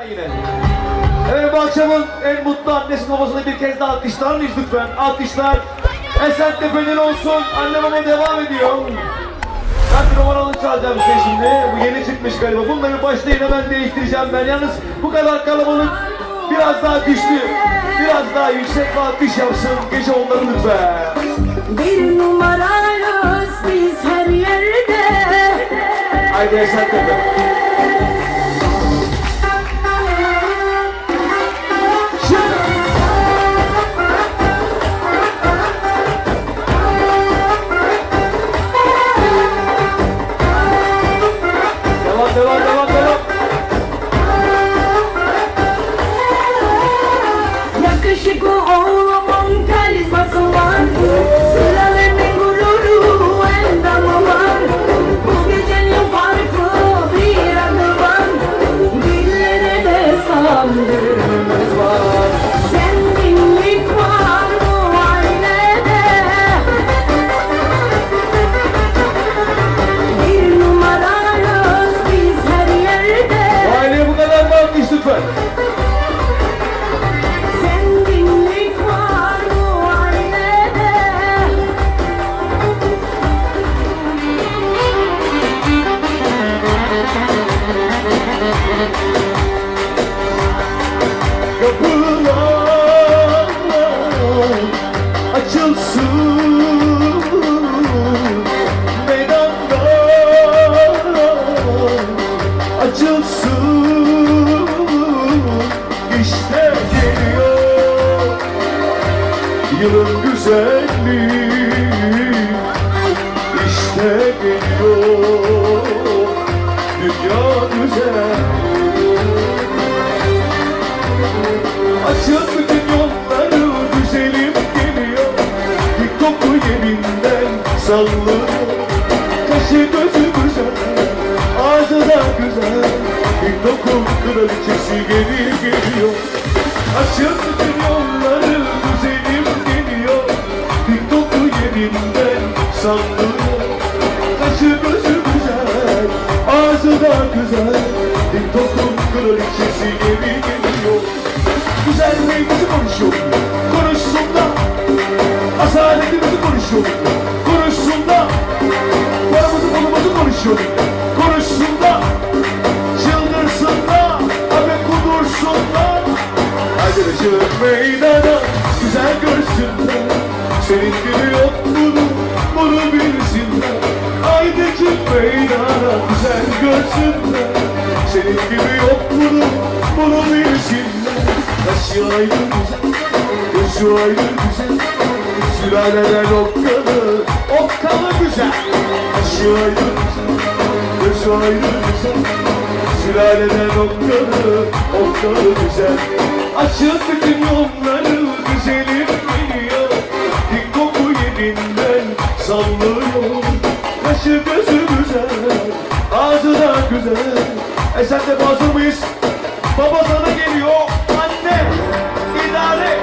Ben yine. Evet bu akşamın en mutlu annesi babasını bir kez daha alkışlar mıyız lütfen? Alkışlar. Esentepe'nin olsun. Anne baba devam ediyor. Ben bir numaralı çalacağım size şimdi. Bu yeni çıkmış galiba. Bunları başlayın hemen değiştireceğim ben. Yalnız bu kadar kalabalık biraz daha güçlü, biraz daha yüksek bir alkış yapsın. Gece onları lütfen. Bir numarayız biz her yerde Haydi Esentepe. Alkış Geliyor. Yılın güzelliği İşte geliyor. Dünya güzel. Açın bütün yolları güzelim geliyor. Bir koku yerinden sallıyor Kaşı gözü güzel, da güzel Bir koku kraliçesi gelir geliyor. Açın bütün yolları güzelim geliyor. Bir koku yerinden sallıyor. Kaşı gözü güzel, ağzı da güzel. Bir koku kraliçesi gelir geliyor. Güzelliğimizi konuşuyor. Konuşsun da. Asaletimizi konuşuyor. Konuşsun da. Paramızı pulumuzu konuşuyor. Işık meydana güzel görsünler Senin gibi yok bunu, bunu bilsinler Haydi çık meydana güzel görsünler Senin gibi yok bunu, bunu bilsinler Kaşı ayrı güzel, gözü ayrı güzel. Sülaleden okkalı, okkalı güzel. Kaşı ayrı güzel, gözü ayrı güzel Sülaleden okkalı, okkalı güzel. Açın bütün yolları güzelim geliyor Bir koku yerinden sallıyor. Kaşı gözü güzel, ağzı da güzel. E sen de hazır mıyız? Baba sana geliyor, anne idare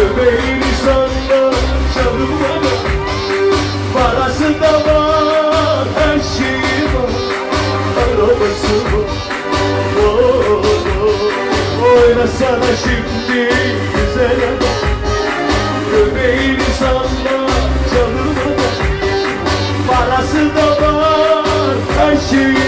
Göbeğini sana çalınmadı Parası da var, her şeyi var. Arabası var. Oh, oh. Şimdi güzel adam Göbeğini çalınmadı Parası da var, her şeyi